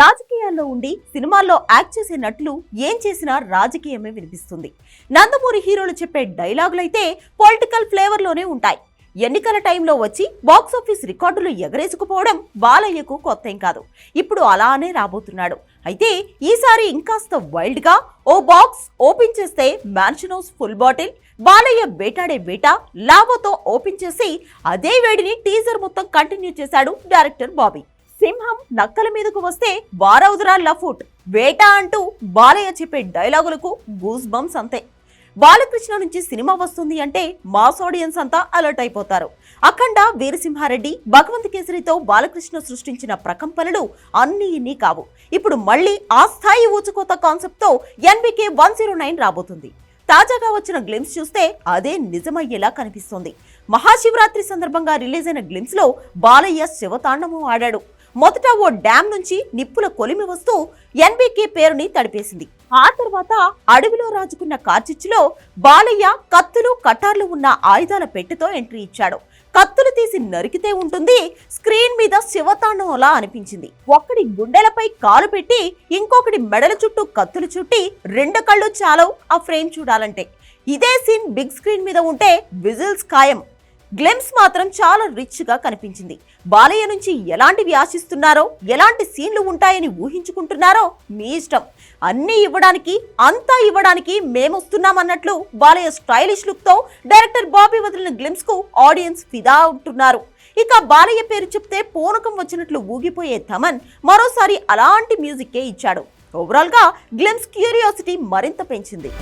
రాజకీయాల్లో ఉండి సినిమాల్లో యాక్ట్ చేసే నటులు ఏం చేసినా రాజకీయమే వినిపిస్తుంది. నందమూరి హీరోలు చెప్పే డైలాగులైతే పొలిటికల్ ఫ్లేవర్లోనే ఉంటాయి. ఎన్నికల టైంలో వచ్చి బాక్సాఫీస్ రికార్డులు ఎగరేసుకుపోవడం బాలయ్యకు కొత్త ఏం కాదు. ఇప్పుడు అలానే రాబోతున్నాడు. అయితే ఈసారి ఇంకాస్త వైల్డ్గా ఓ బాక్స్ ఓపెన్ చేస్తే mansion house full bottle Balayya వేటాడే వేట లాభతో ఓపెన్ చేసి అదే వేడిని టీజర్ మొత్తం కంటిన్యూ చేశాడు డైరెక్టర్ బాబీ. సింహం నక్కల మీదకు వస్తే వారవుదురా లఫుట్ వేట అంటూ బాలయ్య చెప్పే డైలాగులకు గూస్ బంప్స్ అంతే. బాలకృష్ణ నుంచి సినిమా వస్తుంది అంటే మాస్ ఆడియన్స్ అంతా అలర్ట్ అయిపోతారు. అఖండ వీరసింహారెడ్డి భగవంత్ కేసరితో బాలకృష్ణ సృష్టించిన ప్రకంపనలు అన్ని ఇన్ని కావు. ఇప్పుడు మళ్ళీ ఆ స్థాయి ఊచుకోత కాన్సెప్ట్తో ఎన్బికే వన్ జీరో నైన్ రాబోతుంది. తాజాగా వచ్చిన గ్లిమ్స్ చూస్తే అదే నిజమయ్యేలా కనిపిస్తోంది. మహాశివరాత్రి సందర్భంగా రిలీజ్ అయిన గ్లిమ్స్లో బాలయ్య శివతాండము ఆడాడు. మొదట ఓ డ్యామ్ నుంచి నిప్పుల కొలిమి వస్తూ ఎన్బీకే పేరుని తడిపేసింది. ఆ తర్వాత అడవిలో రాజుకున్న కార్చిచ్చులో బాలయ్య కత్తులు కటార్లు ఉన్న ఆయుధాల పెట్టెతో ఎంట్రీ ఇచ్చాడు. కత్తులు తీసి నరికితే ఉంటుంది స్క్రీన్ మీద శివతాండవంలా అనిపించింది. ఒక్కడి గుండెలపై కాలు పెట్టి ఇంకొకటి మెడల చుట్టూ కత్తులు చుట్టి రెండు కళ్ళు చాలవు ఆ ఫ్రేమ్ చూడాలంటే. ఇదే సీన్ బిగ్ స్క్రీన్ మీద ఉంటే విజిల్స్ ఖాయం. గ్లెమ్స్ మాత్రం చాలా రిచ్గా కనిపించింది. బాలయ్య నుంచి ఎలాంటివి ఆశిస్తున్నారో ఎలాంటి సీన్లు ఉంటాయని ఊహించుకుంటున్నారో మీ ఇష్టం. అన్నీ ఇవ్వడానికి అంతా ఇవ్వడానికి మేమొస్తున్నామన్నట్లు బాలయ్య స్టైలిష్ లుక్తో డైరెక్టర్ బాబీ వదిలిన గ్లిమ్స్కు ఆడియన్స్ ఫిదా ఉంటున్నారు. ఇక బాలయ్య పేరు చెప్తే పూనకం వచ్చినట్లు ఊగిపోయే థమన్ మరోసారి అలాంటి మ్యూజిక్కే ఇచ్చాడు. ఓవరాల్గా గ్లిమ్స్ క్యూరియాసిటీ మరింత పెంచింది.